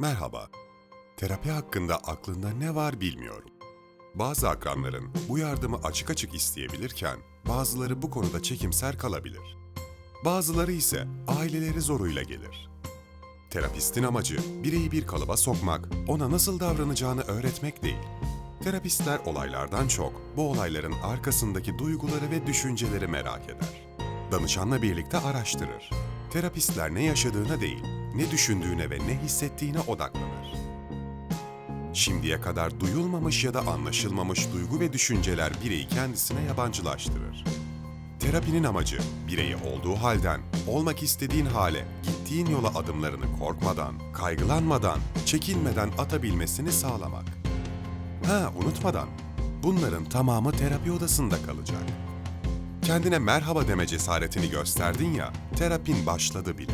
Merhaba. Terapi hakkında aklında ne var bilmiyorum. Bazı akranların bu yardımı açık açık isteyebilirken bazıları bu konuda çekimser kalabilir. Bazıları ise aileleri zoruyla gelir. Terapistin amacı bireyi bir kalıba sokmak, ona nasıl davranacağını öğretmek değil. Terapistler olaylardan çok bu olayların arkasındaki duyguları ve düşünceleri merak eder. Danışanla birlikte araştırır. Terapistler ne yaşadığına değil, ne düşündüğüne ve ne hissettiğine odaklanır. Şimdiye kadar duyulmamış ya da anlaşılmamış duygu ve düşünceler bireyi kendisine yabancılaştırır. Terapinin amacı bireyi olduğu halden, olmak istediğin hale, gittiğin yola adımlarını korkmadan, kaygılanmadan, çekinmeden atabilmesini sağlamak. Ha unutmadan, bunların tamamı terapi odasında kalacak. Kendine merhaba deme cesaretini gösterdin ya, terapin başladı bile.